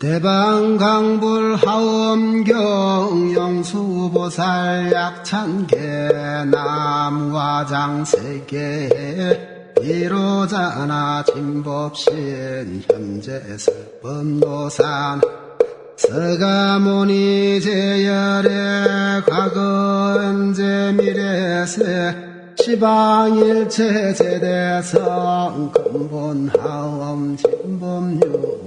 대방강불 하엄경 영수보살 약찬계 남화장세계 비로자나 진법신 현재 설법노산 서가모니 제열의 과거 현재 미래세 시방일체 제대성 근본하엄 해인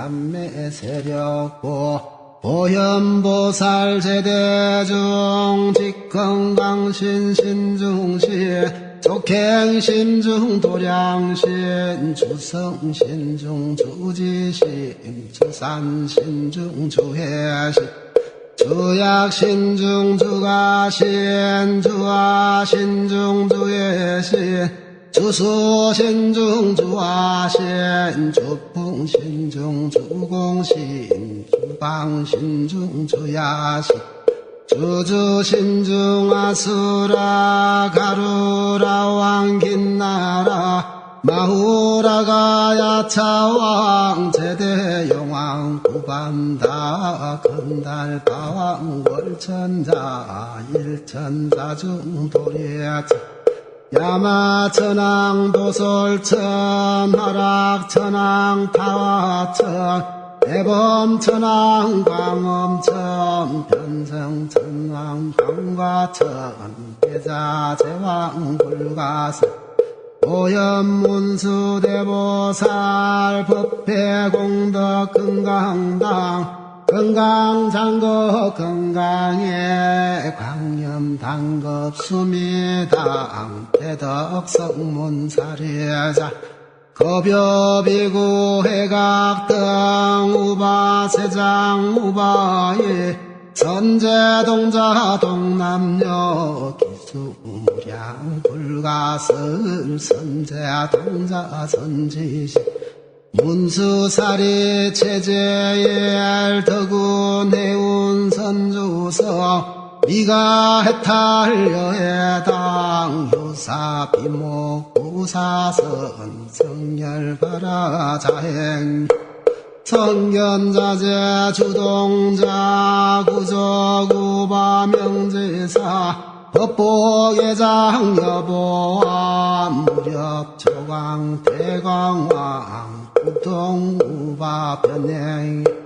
삼매 세력고 보현보살 제대중 직건강신 신중시 족행신중 도량신 주성신중 주지신 주산신중 주해신 주약신중 주가신 주화신중 주예신 주수신중 주화신 주풍신중 주공신 주방신중 주야신 주주신중 아수라 가루라 왕긴나라. 마후라가 야차왕 제대용왕 구반다 건달바왕 월천자 일천자 중 도리야차 야마천왕 도솔천 하락천왕 타화천 대범천왕 광엄천 변성천왕 광과천 대자제왕 불가선 오염문수 대보살 법회 공덕 건강당 건강장거 건강에 광 염당급 수미당 대덕성문사례자 거벼비구 해각등 우바세장 우바예 선제동자 동남녀 기수무량 불가설 선제동자 선지식 문수사리 체제엘 덕운 해운 선주서 미가 해탈여 해당 효사 비목 구사선 성열바라 자행. 성견자재 주동자 구조구바 명제사 법보예장 여보왕 무렵 조광 대광왕 부동우바 변행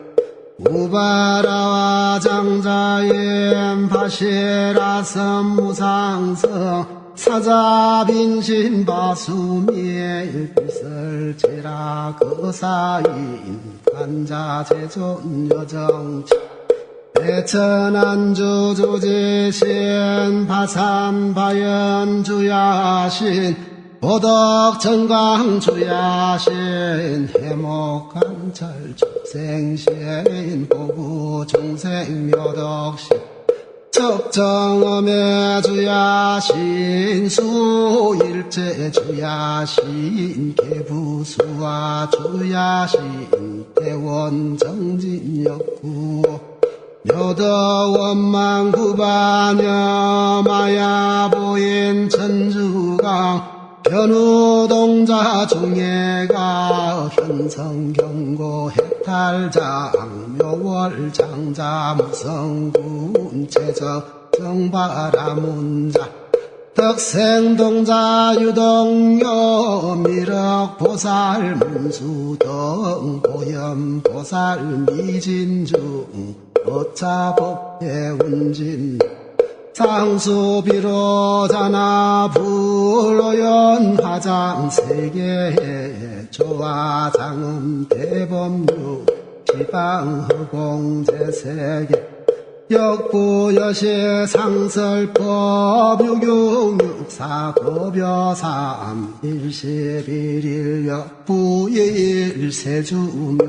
우바라와 장자인 바시라 선무상성 사자빈신 바수미엘 비설제라 거사인 관자제존 여정치 대천안주 주지신 바산바연 주야신 보덕 정강 주야신 해목간철 축생신 보구 중생 묘덕신 척정엄의 주야신 수일제 주야신 개부수와 주야신 대원 정진역구 여더원망 구바녀 마야보인 천주강 변우동자 중예가 현성경고 해탈장 묘월 장자 무성군 제적 정바라문자 덕생동자 유동요 미륵보살 문수동 고염보살 미진중 어차법의 운진 상수비로자나 불로연 화장 세계 조화장음 대범유 지방허공제세계 역부여시 상설법 유경육사 고벼삼 일시비릴 역부일 세주묘엄열애사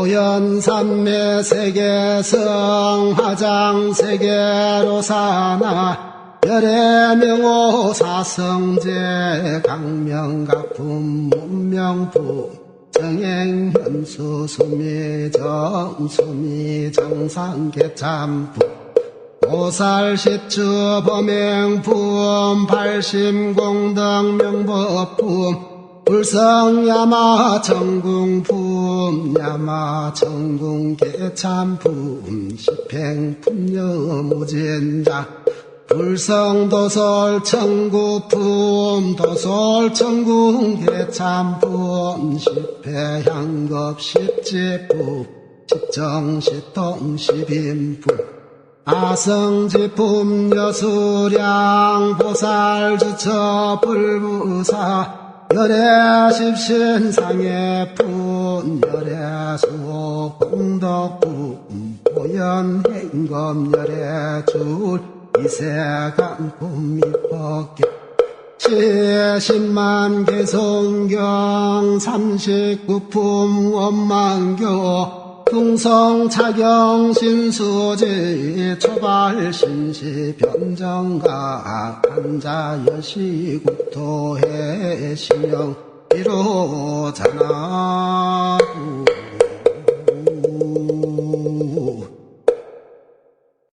오연산매 세계성 화장 세계로 사나 열애명호 사성제 강명각품 문명품 정행현수 수미 정 수미 정상개참품 보살시추 범행품 발심공덕 명법품 불성야마 정궁품 야마 정궁 개참품 십행품여무진자 불성도설 청구품 도설 청궁 개참품 십회향급 십지품 십정시통 십인품 아성지품 여수량 보살주처 불부사 열애십신상의 푼 열애 수호 공덕품 보현 행검 열애줄 이세간품 이법계 칠십만 개 성경 삼십구품 원만교 풍성 차경 신수지 초발 신시 변정가 한자 여시 국토해 신영 이로자나